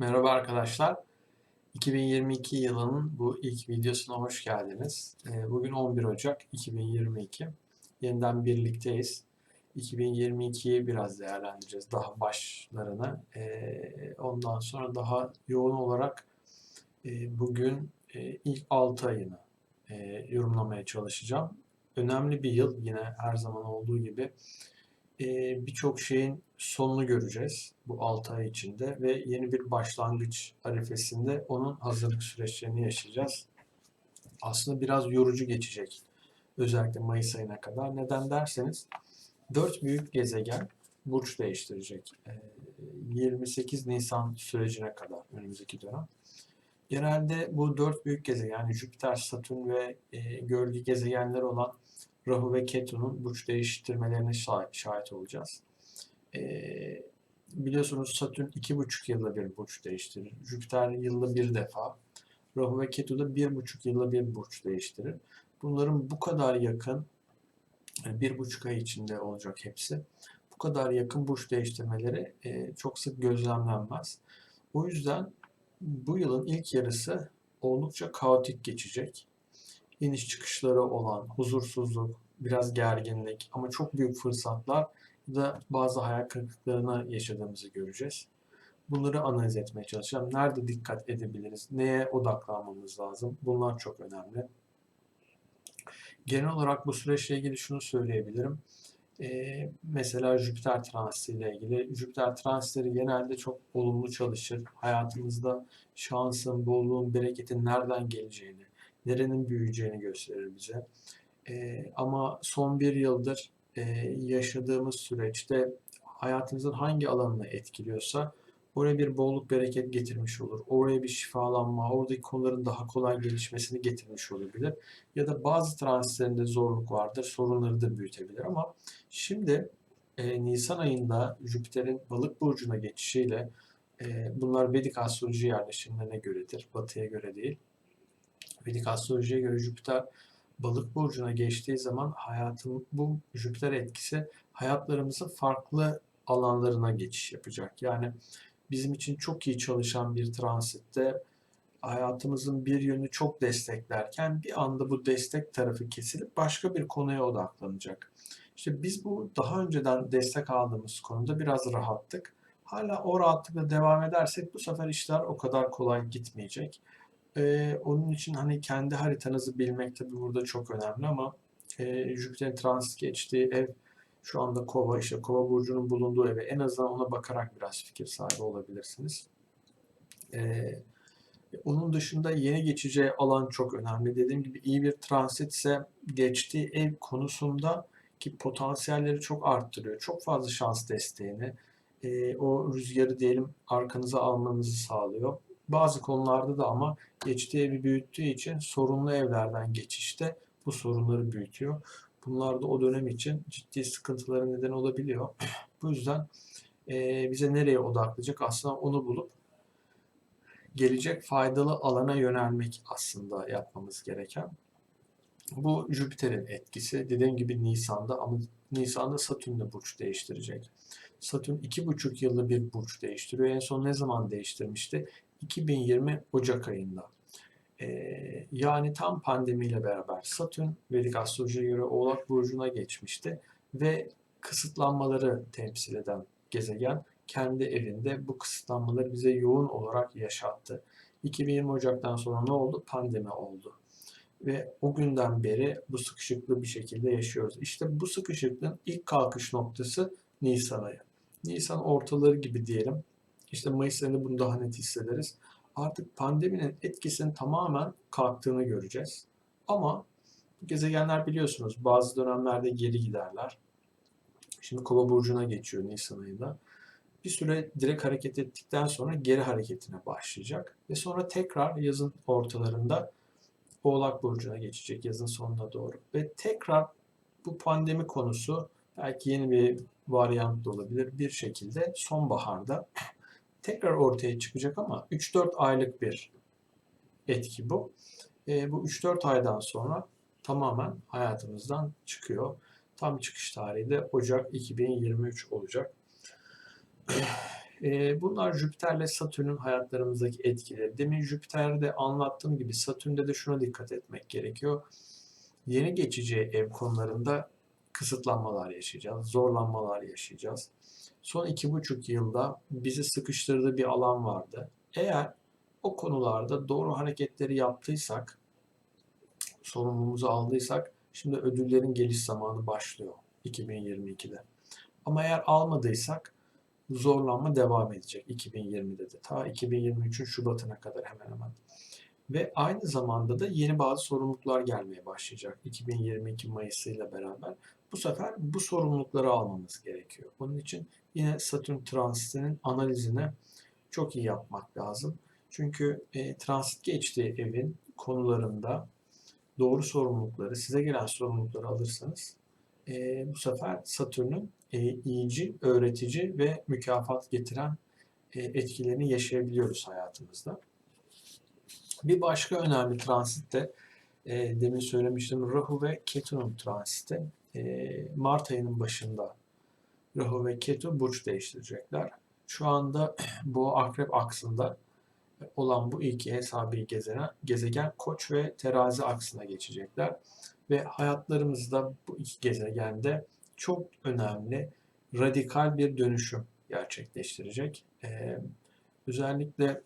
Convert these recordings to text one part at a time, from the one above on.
Merhaba arkadaşlar. 2022 yılının bu ilk videosuna hoş geldiniz. Ee, Bugün 11 Ocak 2022. Yeniden birlikteyiz. 2022'yi biraz değerlendireceğiz daha başlarına. Ee, Ondan sonra daha yoğun olarak e, bugün e, ilk 6 ayını e, yorumlamaya çalışacağım. Önemli bir yıl yine her zaman olduğu gibi birçok şeyin sonunu göreceğiz bu 6 ay içinde ve yeni bir başlangıç arifesinde onun hazırlık süreçlerini yaşayacağız. Aslında biraz yorucu geçecek özellikle Mayıs ayına kadar. Neden derseniz 4 büyük gezegen burç değiştirecek. E, 28 Nisan sürecine kadar önümüzdeki dönem. Genelde bu dört büyük gezegen yani Jüpiter, Satürn ve e, gölge gezegenler olan Rahu ve Ketu'nun burç değiştirmelerine şah- şahit olacağız. Ee, biliyorsunuz Satürn iki buçuk yılda bir burç değiştirir. Jüpiter yılda bir defa. Rahu ve Ketu da bir buçuk yılda bir burç değiştirir. Bunların bu kadar yakın, yani bir buçuk ay içinde olacak hepsi. Bu kadar yakın burç değiştirmeleri e, çok sık gözlemlenmez. O yüzden bu yılın ilk yarısı oldukça kaotik geçecek iniş çıkışları olan huzursuzluk, biraz gerginlik ama çok büyük fırsatlar da bazı hayal kırıklıklarına yaşadığımızı göreceğiz. Bunları analiz etmeye çalışacağım. Nerede dikkat edebiliriz? Neye odaklanmamız lazım? Bunlar çok önemli. Genel olarak bu süreçle ilgili şunu söyleyebilirim. Ee, mesela Jüpiter transiti ile ilgili. Jüpiter transitleri genelde çok olumlu çalışır. Hayatımızda şansın, bolluğun, bereketin nereden geleceğini, nerenin büyüyeceğini gösterir bize. E, ama son bir yıldır e, yaşadığımız süreçte hayatımızın hangi alanını etkiliyorsa oraya bir bolluk bereket getirmiş olur. Oraya bir şifalanma, oradaki konuların daha kolay gelişmesini getirmiş olabilir. Ya da bazı transitlerinde zorluk vardır, sorunları da büyütebilir ama şimdi e, Nisan ayında Jüpiter'in balık burcuna geçişiyle e, bunlar Vedik astroloji yerleşimlerine göredir, batıya göre değil. Vedik astrolojiye göre Jüpiter balık burcuna geçtiği zaman hayatın bu Jüpiter etkisi hayatlarımızın farklı alanlarına geçiş yapacak. Yani bizim için çok iyi çalışan bir transitte hayatımızın bir yönü çok desteklerken bir anda bu destek tarafı kesilip başka bir konuya odaklanacak. İşte biz bu daha önceden destek aldığımız konuda biraz rahattık. Hala o rahatlıkla devam edersek bu sefer işler o kadar kolay gitmeyecek. Ee, onun için hani kendi haritanızı bilmek tabi burada çok önemli ama e, Jüpiter'in transit geçtiği ev şu anda Kova işte Kova burcunun bulunduğu eve en azından ona bakarak biraz fikir sahibi olabilirsiniz. Ee, onun dışında yeni geçeceği alan çok önemli. Dediğim gibi iyi bir transit ise geçtiği ev konusunda ki potansiyelleri çok arttırıyor. Çok fazla şans desteğini, e, o rüzgarı diyelim arkanıza almanızı sağlıyor. Bazı konularda da ama geçtiği evi büyüttüğü için sorunlu evlerden geçişte bu sorunları büyütüyor. Bunlar da o dönem için ciddi sıkıntılara neden olabiliyor. Bu yüzden e, bize nereye odaklayacak aslında onu bulup gelecek faydalı alana yönelmek aslında yapmamız gereken. Bu Jüpiter'in etkisi. Dediğim gibi Nisan'da ama Nisan'da Satürn de burç değiştirecek. Satürn iki buçuk yılda bir burç değiştiriyor. En son ne zaman değiştirmişti? 2020 Ocak ayında. Ee, yani tam pandemiyle beraber Satürn Vedik astrolojiye göre Oğlak Burcu'na geçmişti ve kısıtlanmaları temsil eden gezegen kendi evinde bu kısıtlanmaları bize yoğun olarak yaşattı. 2020 Ocak'tan sonra ne oldu? Pandemi oldu. Ve o günden beri bu sıkışıklığı bir şekilde yaşıyoruz. İşte bu sıkışıklığın ilk kalkış noktası Nisan ayı. Nisan ortaları gibi diyelim. İşte Mayıs ayında bunu daha net hissederiz. Artık pandeminin etkisinin tamamen kalktığını göreceğiz. Ama gezegenler biliyorsunuz bazı dönemlerde geri giderler. Şimdi Kova burcuna geçiyor Nisan ayında. Bir süre direkt hareket ettikten sonra geri hareketine başlayacak ve sonra tekrar yazın ortalarında Oğlak burcuna geçecek yazın sonuna doğru ve tekrar bu pandemi konusu belki yeni bir varyant da olabilir bir şekilde sonbaharda tekrar ortaya çıkacak ama 3-4 aylık bir etki bu. E, bu 3-4 aydan sonra tamamen hayatımızdan çıkıyor. Tam çıkış tarihi de Ocak 2023 olacak. E, bunlar Jüpiter'le Satürn'ün hayatlarımızdaki etkileri. Demin Jüpiter'de anlattığım gibi Satürn'de de şuna dikkat etmek gerekiyor. Yeni geçici ev konularında kısıtlanmalar yaşayacağız, zorlanmalar yaşayacağız. Son iki buçuk yılda bizi sıkıştırdığı bir alan vardı. Eğer o konularda doğru hareketleri yaptıysak, sorumluluğumuzu aldıysak, şimdi ödüllerin geliş zamanı başlıyor 2022'de. Ama eğer almadıysak zorlanma devam edecek 2020'de de. Ta 2023'ün Şubat'ına kadar hemen hemen. Ve aynı zamanda da yeni bazı sorumluluklar gelmeye başlayacak 2022 Mayıs ile beraber. Bu sefer bu sorumlulukları almamız gerekiyor. Bunun için yine Satürn transitinin analizini çok iyi yapmak lazım. Çünkü e, transit geçtiği evin konularında doğru sorumlulukları, size gelen sorumlulukları alırsanız e, bu sefer Satürn'ün e, iyici, öğretici ve mükafat getiren e, etkilerini yaşayabiliyoruz hayatımızda. Bir başka önemli transit de e, demin söylemiştim Rahu ve Ketu'nun transiti. E, Mart ayının başında Rahu ve Ketu burç değiştirecekler. Şu anda bu akrep aksında olan bu iki hesabi gezegen, gezegen Koç ve Terazi aksına geçecekler. Ve hayatlarımızda bu iki gezegende çok önemli radikal bir dönüşüm gerçekleştirecek. Ee, özellikle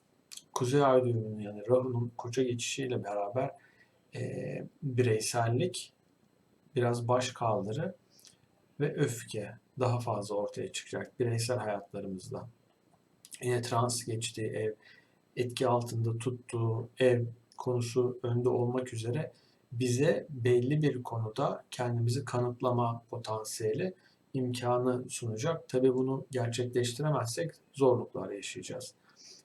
Kuzey Ay düğümünün yani Rahu'nun Koç'a geçişiyle beraber e, bireysellik, biraz baş kaldırı ve öfke daha fazla ortaya çıkacak bireysel hayatlarımızda. Yine trans geçtiği ev, etki altında tuttuğu ev konusu önde olmak üzere bize belli bir konuda kendimizi kanıtlama potansiyeli imkanı sunacak. Tabi bunu gerçekleştiremezsek zorluklar yaşayacağız.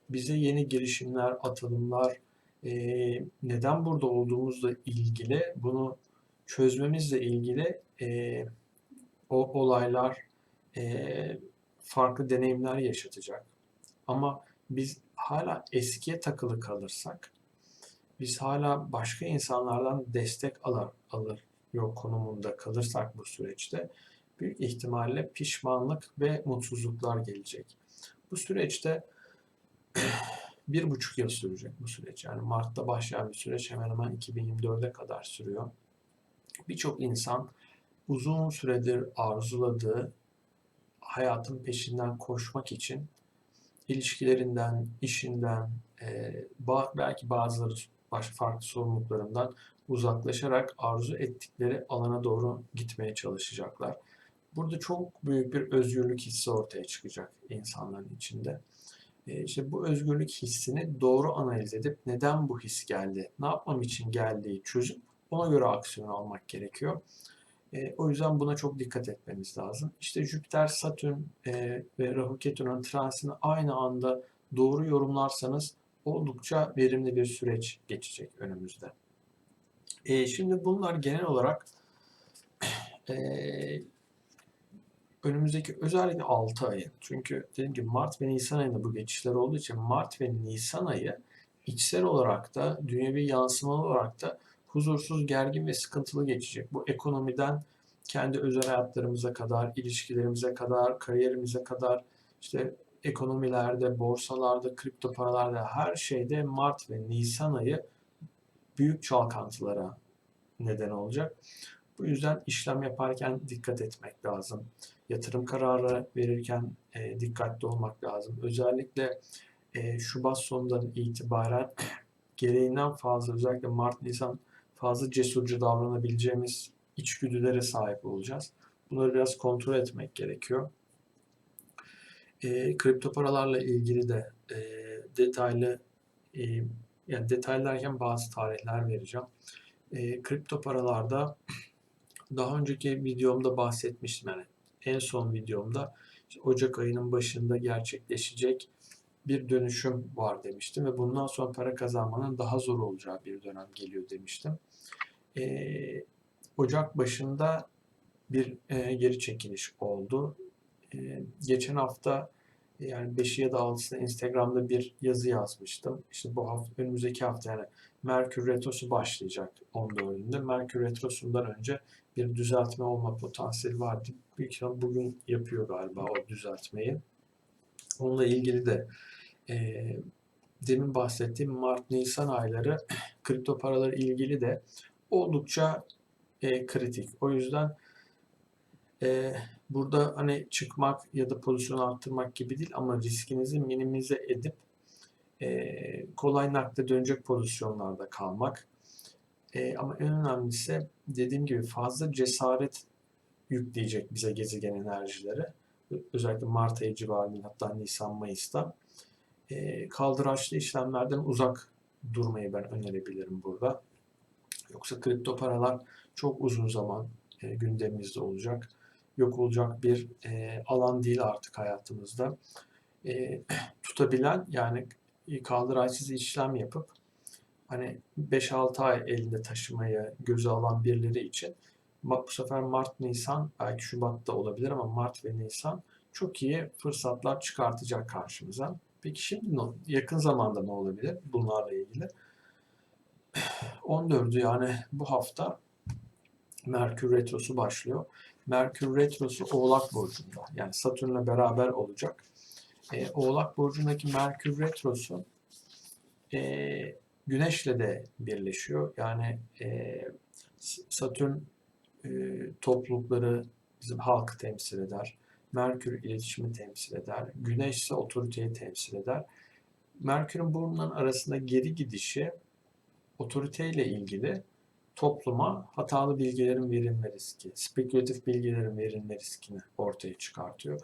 Bize yeni girişimler, atılımlar, e, neden burada olduğumuzla ilgili, bunu çözmemizle ilgili e, o olaylar e, farklı deneyimler yaşatacak. Ama biz hala eskiye takılı kalırsak, biz hala başka insanlardan destek alır, alır yok konumunda kalırsak bu süreçte büyük ihtimalle pişmanlık ve mutsuzluklar gelecek. Bu süreçte bir buçuk yıl sürecek bu süreç. Yani Mart'ta başlayan bir süreç hemen hemen 2024'e kadar sürüyor. Birçok insan uzun süredir arzuladığı hayatın peşinden koşmak için ilişkilerinden, işinden, e, belki bazıları baş farklı sorumluluklarından uzaklaşarak arzu ettikleri alana doğru gitmeye çalışacaklar. Burada çok büyük bir özgürlük hissi ortaya çıkacak insanların içinde. E, işte bu özgürlük hissini doğru analiz edip neden bu his geldi, ne yapmam için geldiği çözüp ona göre aksiyon almak gerekiyor. E, o yüzden buna çok dikkat etmemiz lazım. İşte Jüpiter, Satürn e, ve Rahu Ketu'nun transini aynı anda doğru yorumlarsanız oldukça verimli bir süreç geçecek önümüzde. E, şimdi bunlar genel olarak e, önümüzdeki özellikle 6 ayı. Çünkü dediğim gibi Mart ve Nisan ayında bu geçişler olduğu için Mart ve Nisan ayı içsel olarak da dünyevi yansımalı olarak da huzursuz, gergin ve sıkıntılı geçecek. Bu ekonomiden kendi özel hayatlarımıza kadar, ilişkilerimize kadar, kariyerimize kadar, işte ekonomilerde, borsalarda, kripto paralarda her şeyde Mart ve Nisan ayı büyük çalkantılara neden olacak. Bu yüzden işlem yaparken dikkat etmek lazım. Yatırım kararı verirken e, dikkatli olmak lazım. Özellikle e, Şubat sonundan itibaren gereğinden fazla özellikle Mart, Nisan fazla cesurca davranabileceğimiz içgüdülere sahip olacağız. Bunları biraz kontrol etmek gerekiyor. E, kripto paralarla ilgili de e, detaylı e, yani detaylarken bazı tarihler vereceğim. E, kripto paralarda daha önceki videomda bahsetmiştim yani en son videomda işte Ocak ayının başında gerçekleşecek bir dönüşüm var demiştim ve bundan sonra para kazanmanın daha zor olacağı bir dönem geliyor demiştim. Ee, Ocak başında bir e, geri çekiliş oldu. E, geçen hafta yani 5'i ya da 6'sında Instagram'da bir yazı yazmıştım. İşte bu hafta, önümüzdeki hafta yani Merkür Retrosu başlayacak 14'ünde. Merkür Retrosu'ndan önce bir düzeltme olma potansiyeli vardı. Büyük ihtimal bugün yapıyor galiba o düzeltmeyi. Onunla ilgili de e, demin bahsettiğim Mart-Nisan ayları kripto paralar ilgili de oldukça e, kritik. O yüzden e, burada hani çıkmak ya da pozisyonu arttırmak gibi değil ama riskinizi minimize edip e, kolay nakde dönecek pozisyonlarda kalmak. E, ama en önemlisi dediğim gibi fazla cesaret yükleyecek bize gezegen enerjileri. Özellikle Mart ayı civarında hatta Nisan-Mayıs'ta e, kaldıraçlı işlemlerden uzak durmayı ben önerebilirim burada. Yoksa kripto paralar çok uzun zaman e, gündemimizde olacak. Yok olacak bir e, alan değil artık hayatımızda. E, tutabilen yani kaldıraçsız işlem yapıp hani 5-6 ay elinde taşımayı göze alan birileri için bu sefer Mart, Nisan belki Şubat'ta olabilir ama Mart ve Nisan çok iyi fırsatlar çıkartacak karşımıza. Peki şimdi yakın zamanda ne olabilir bunlarla ilgili? 14'ü yani bu hafta Merkür Retrosu başlıyor. Merkür Retrosu Oğlak Burcu'nda. Yani Satürn'le beraber olacak. E, Oğlak Burcu'ndaki Merkür Retrosu e, Güneş'le de birleşiyor. Yani e, Satürn e, toplulukları, bizim halkı temsil eder. Merkür iletişimi temsil eder. Güneş ise otoriteyi temsil eder. Merkür'ün bunların arasında geri gidişi otoriteyle ilgili topluma hatalı bilgilerin verilme riski, spekülatif bilgilerin verilme riskini ortaya çıkartıyor.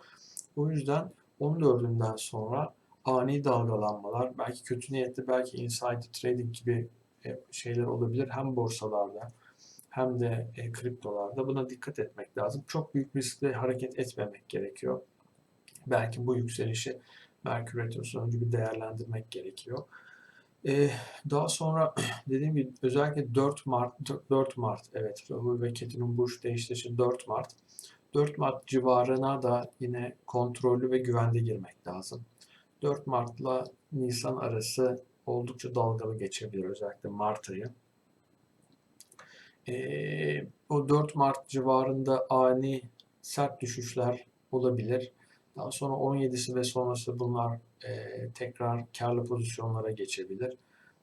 O yüzden 14'ünden sonra ani dalgalanmalar, belki kötü niyetli, belki insider trading gibi e, şeyler olabilir. Hem borsalarda hem de e, kriptolarda buna dikkat etmek lazım. Çok büyük riskle hareket etmemek gerekiyor. Belki bu yükselişi Merkür Retrosu'ndan önce bir değerlendirmek gerekiyor. Ee, daha sonra dediğim gibi özellikle 4 Mart 4 Mart evet Rahu ve Ketu'nun burç değiştirişi 4 Mart. 4 Mart civarına da yine kontrollü ve güvende girmek lazım. 4 Mart'la Nisan arası oldukça dalgalı geçebilir özellikle Mart ayı. Ee, o 4 Mart civarında ani sert düşüşler olabilir. Daha sonra 17'si ve sonrası bunlar e, tekrar karlı pozisyonlara geçebilir.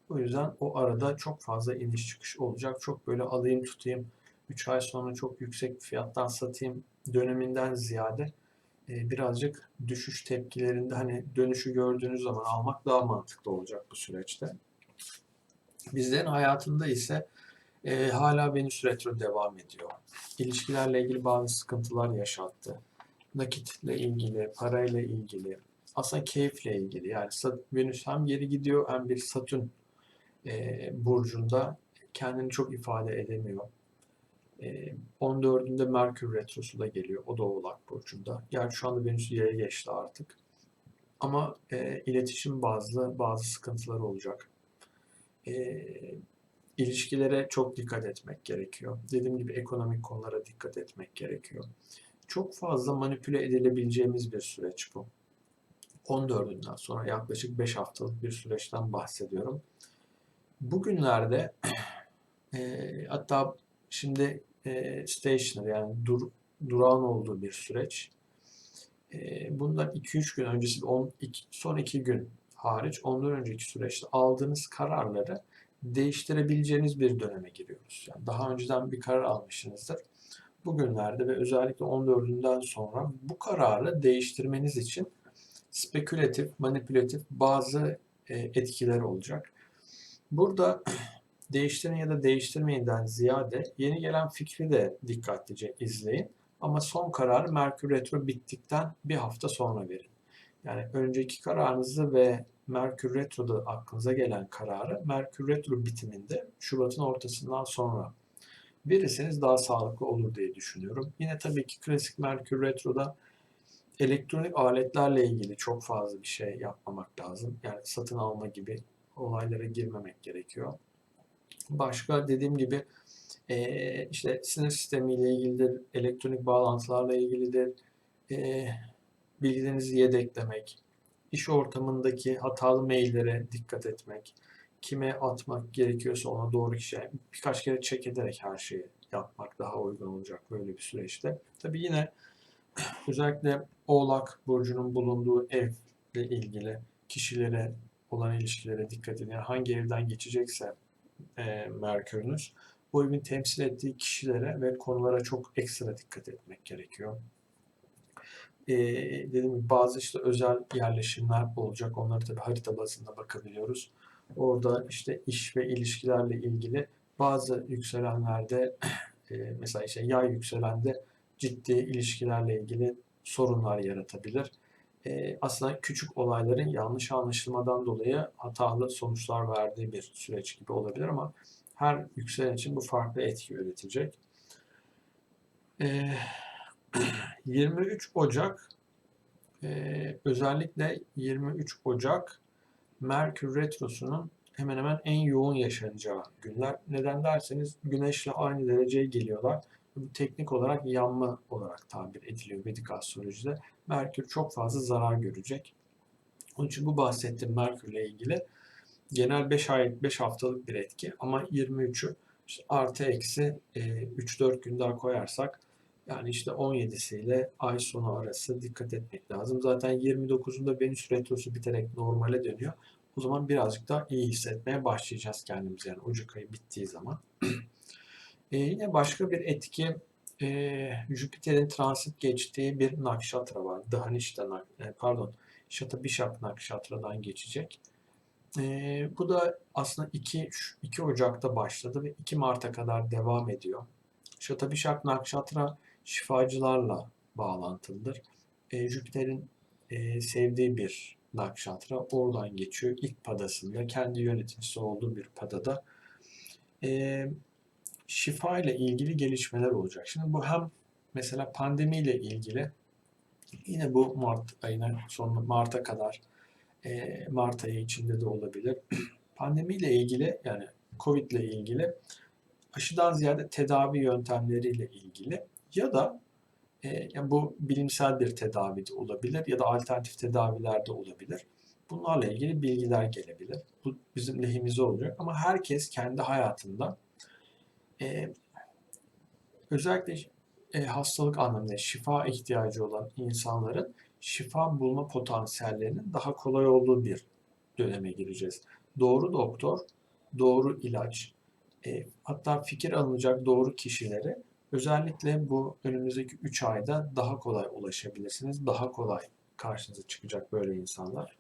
O yüzden o arada çok fazla iniş çıkış olacak. Çok böyle alayım tutayım 3 ay sonra çok yüksek fiyattan satayım döneminden ziyade e, birazcık düşüş tepkilerinde hani dönüşü gördüğünüz zaman almak daha mantıklı olacak bu süreçte. Bizlerin hayatında ise e, hala Venüs retro devam ediyor. İlişkilerle ilgili bazı sıkıntılar yaşattı. Nakitle ilgili, parayla ilgili, aslında keyifle ilgili. Yani Venüs hem geri gidiyor hem bir Satürn e, burcunda kendini çok ifade edemiyor. E, 14'ünde Merkür Retrosu da geliyor. O da Oğlak Burcu'nda. Gerçi şu anda Venüs yere geçti artık. Ama e, iletişim bazlı bazı sıkıntılar olacak. E, ilişkilere çok dikkat etmek gerekiyor. Dediğim gibi ekonomik konulara dikkat etmek gerekiyor. Çok fazla manipüle edilebileceğimiz bir süreç bu. 14'ünden sonra yaklaşık 5 haftalık bir süreçten bahsediyorum. Bugünlerde e, hatta şimdi e, stationer yani dur, durağın olduğu bir süreç. E, bundan 2-3 gün öncesi, 10, iki, son 2 gün hariç ondan önceki süreçte aldığınız kararları değiştirebileceğiniz bir döneme giriyoruz. Yani daha önceden bir karar almışsınızdır. Bugünlerde ve özellikle 14'ünden sonra bu kararı değiştirmeniz için spekülatif, manipülatif bazı e, etkiler olacak. Burada değiştirin ya da değiştirmeyinden ziyade yeni gelen fikri de dikkatlice izleyin. Ama son kararı Merkür Retro bittikten bir hafta sonra verin. Yani önceki kararınızı ve Merkür Retro'da aklınıza gelen kararı Merkür Retro bitiminde Şubat'ın ortasından sonra verirseniz daha sağlıklı olur diye düşünüyorum. Yine tabii ki klasik Merkür Retro'da elektronik aletlerle ilgili çok fazla bir şey yapmamak lazım. Yani satın alma gibi olaylara girmemek gerekiyor. Başka dediğim gibi e, işte sinir sistemiyle ilgilidir, elektronik bağlantılarla ilgilidir, e, bilgilerinizi yedeklemek, iş ortamındaki hatalı maillere dikkat etmek, kime atmak gerekiyorsa ona doğru kişiye birkaç kere check ederek her şeyi yapmak daha uygun olacak böyle bir süreçte. Tabi yine özellikle Oğlak Burcu'nun bulunduğu ev ile ilgili kişilere olan ilişkilere dikkat edin. Yani hangi evden geçecekse e, Merkür'ünüz bu evin temsil ettiği kişilere ve konulara çok ekstra dikkat etmek gerekiyor. E, dediğim gibi bazı işte özel yerleşimler olacak. Onları tabii harita bazında bakabiliyoruz. Orada işte iş ve ilişkilerle ilgili bazı yükselenlerde e, mesela işte yay yükselende ciddi ilişkilerle ilgili sorunlar yaratabilir. E, aslında küçük olayların yanlış anlaşılmadan dolayı hatalı sonuçlar verdiği bir süreç gibi olabilir ama her yükselen için bu farklı etki üretecek. E, 23 Ocak e, özellikle 23 Ocak Merkür Retrosu'nun hemen hemen en yoğun yaşanacağı günler. Neden derseniz Güneş'le aynı dereceye geliyorlar. Bu teknik olarak yanma olarak tabir ediliyor Vedik astrolojide. Merkür çok fazla zarar görecek. Onun için bu bahsettiğim Merkür'le ilgili genel 5 ay 5 haftalık bir etki ama 23'ü işte artı eksi e, 3-4 gün daha koyarsak yani işte 17'siyle ay sonu arası dikkat etmek lazım. Zaten 29'unda Venüs retrosu biterek normale dönüyor. O zaman birazcık daha iyi hissetmeye başlayacağız kendimizi yani Ocak ayı bittiği zaman. e, yine başka bir etki e, Jüpiter'in transit geçtiği bir nakşatra var. Dhanishta, e, pardon, Şata Bishak nakşatradan geçecek. E, bu da aslında 2, 2 Ocak'ta başladı ve 2 Mart'a kadar devam ediyor. Şata Bishak nakşatra şifacılarla bağlantılıdır. E, Jüpiter'in e, sevdiği bir nakşatra oradan geçiyor. İlk padasında kendi yöneticisi olduğu bir padada e, şifa ile ilgili gelişmeler olacak. Şimdi bu hem mesela pandemiyle ilgili yine bu Mart ayına son Mart'a kadar e, Mart ayı içinde de olabilir. Pandemiyle ilgili yani Covid ile ilgili aşıdan ziyade tedavi yöntemleriyle ilgili ya da e, yani bu bilimsel bir tedavi de olabilir ya da alternatif tedaviler de olabilir. Bunlarla ilgili bilgiler gelebilir. Bu bizim lehimize olacak ama herkes kendi hayatında e, özellikle e, hastalık anlamında şifa ihtiyacı olan insanların şifa bulma potansiyellerinin daha kolay olduğu bir döneme gireceğiz. Doğru doktor, doğru ilaç, e, hatta fikir alınacak doğru kişilere özellikle bu önümüzdeki 3 ayda daha kolay ulaşabilirsiniz. Daha kolay karşınıza çıkacak böyle insanlar.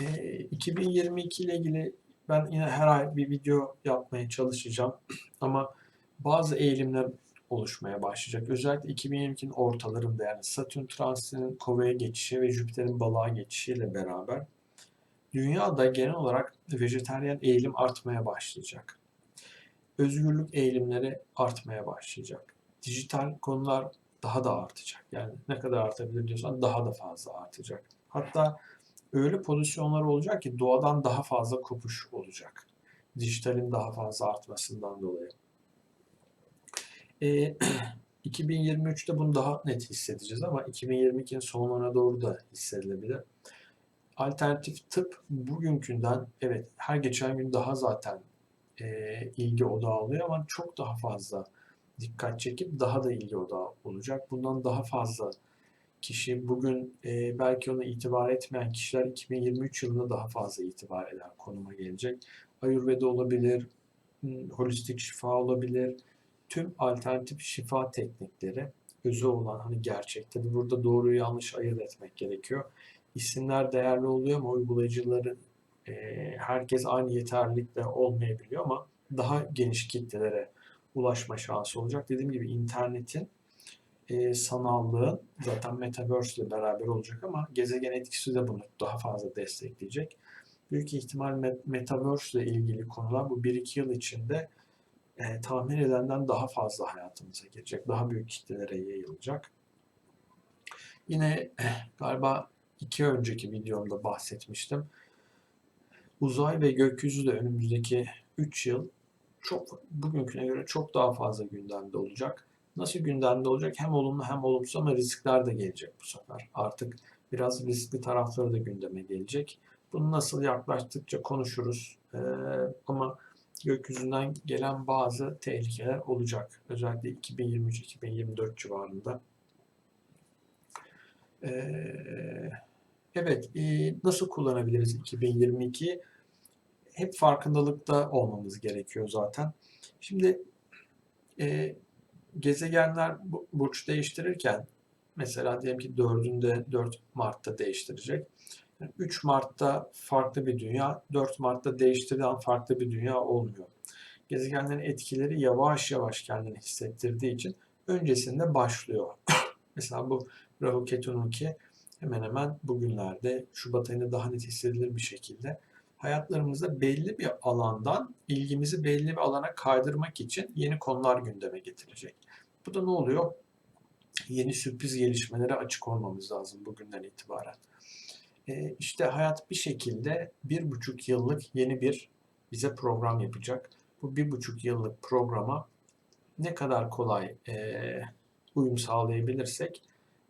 E, 2022 ile ilgili ben yine her ay bir video yapmaya çalışacağım. Ama bazı eğilimler oluşmaya başlayacak. Özellikle 2022'nin ortalarında yani Satürn transitinin Kova'ya geçişi ve Jüpiter'in balığa geçişiyle beraber dünyada genel olarak vejeteryan eğilim artmaya başlayacak. Özgürlük eğilimleri artmaya başlayacak. Dijital konular daha da artacak. Yani ne kadar artabilir diyorsan daha da fazla artacak. Hatta öyle pozisyonlar olacak ki doğadan daha fazla kopuş olacak. Dijitalin daha fazla artmasından dolayı. E, 2023'te bunu daha net hissedeceğiz ama 2022'nin sonlarına doğru da hissedilebilir. Alternatif tıp bugünkünden evet her geçen gün daha zaten e, ilgi odağı alıyor ama çok daha fazla dikkat çekip daha da ilgi odağı olacak. Bundan daha fazla kişi bugün e, belki ona itibar etmeyen kişiler 2023 yılında daha fazla itibar eder konuma gelecek. Ayurveda olabilir, hmm, holistik şifa olabilir, tüm alternatif şifa teknikleri özü olan hani gerçek. Tabi burada doğruyu yanlış ayırt etmek gerekiyor. İsimler değerli oluyor ama uygulayıcıların e, herkes aynı yeterlilikle olmayabiliyor ama daha geniş kitlelere ulaşma şansı olacak. Dediğim gibi internetin e, sanallığın zaten Metaverse ile beraber olacak ama gezegen etkisi de bunu daha fazla destekleyecek. Büyük ihtimal Metaverse ile ilgili konular bu 1-2 yıl içinde e, tahmin edenden daha fazla hayatımıza girecek. Daha büyük kitlelere yayılacak. Yine eh, galiba iki önceki videomda bahsetmiştim. Uzay ve gökyüzü de önümüzdeki 3 yıl çok bugünküne göre çok daha fazla gündemde olacak. Nasıl gündemde olacak? Hem olumlu hem olumsuz ama riskler de gelecek bu sefer. Artık biraz riskli tarafları da gündeme gelecek. Bunu nasıl yaklaştıkça konuşuruz. Ee, ama gökyüzünden gelen bazı tehlikeler olacak. Özellikle 2023-2024 civarında. Ee, Evet, e, nasıl kullanabiliriz 2022'yi? Hep farkındalıkta olmamız gerekiyor zaten. Şimdi e, gezegenler bu- burç değiştirirken mesela diyelim ki 4'ünde 4 Mart'ta değiştirecek. Yani 3 Mart'ta farklı bir dünya, 4 Mart'ta değiştirilen farklı bir dünya olmuyor. Gezegenlerin etkileri yavaş yavaş kendini hissettirdiği için öncesinde başlıyor. Mesela bu Rahu Ketu'nunki hemen hemen bugünlerde Şubat ayında daha net hissedilir bir şekilde hayatlarımızda belli bir alandan ilgimizi belli bir alana kaydırmak için yeni konular gündeme getirecek. Bu da ne oluyor? Yeni sürpriz gelişmelere açık olmamız lazım bugünden itibaren. Ee, işte hayat bir şekilde bir buçuk yıllık yeni bir bize program yapacak. Bu bir buçuk yıllık programa ne kadar kolay e, uyum sağlayabilirsek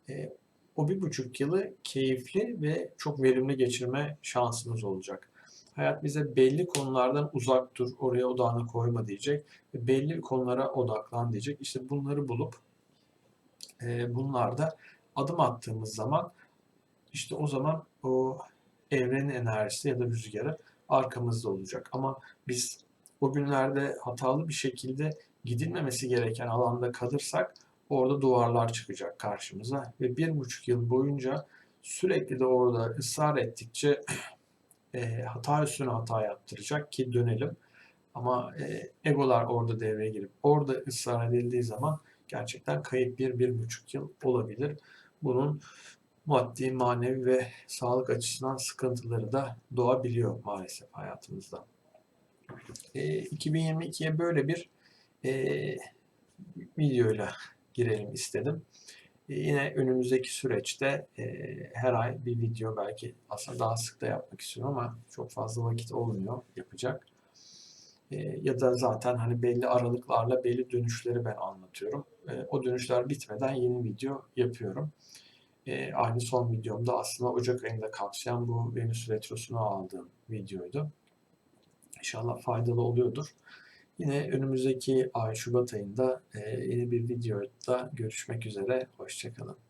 e, o bir buçuk yılı keyifli ve çok verimli geçirme şansımız olacak. Hayat bize belli konulardan uzak dur, oraya odağını koyma diyecek ve belli konulara odaklan diyecek. İşte bunları bulup e, bunlarda adım attığımız zaman işte o zaman o evrenin enerjisi ya da rüzgarı arkamızda olacak. Ama biz o günlerde hatalı bir şekilde gidilmemesi gereken alanda kalırsak orada duvarlar çıkacak karşımıza ve bir buçuk yıl boyunca sürekli de orada ısrar ettikçe e, hata üstüne hata yaptıracak ki dönelim. Ama e, egolar orada devreye girip orada ısrar edildiği zaman gerçekten kayıp bir, bir buçuk yıl olabilir. Bunun maddi, manevi ve sağlık açısından sıkıntıları da doğabiliyor maalesef hayatımızda. E, 2022'ye böyle bir e, videoyla girelim istedim. E, yine önümüzdeki süreçte e, her ay bir video belki aslında daha sık da yapmak istiyorum ama çok fazla vakit olmuyor yapacak. E, ya da zaten hani belli aralıklarla belli dönüşleri ben anlatıyorum. E, o dönüşler bitmeden yeni video yapıyorum. Aynı son videomda aslında Ocak ayında kapsayan bu Venüs Retrosu'nu aldığım videoydu. İnşallah faydalı oluyordur. Yine önümüzdeki ay Şubat ayında yeni bir videoda görüşmek üzere. Hoşçakalın.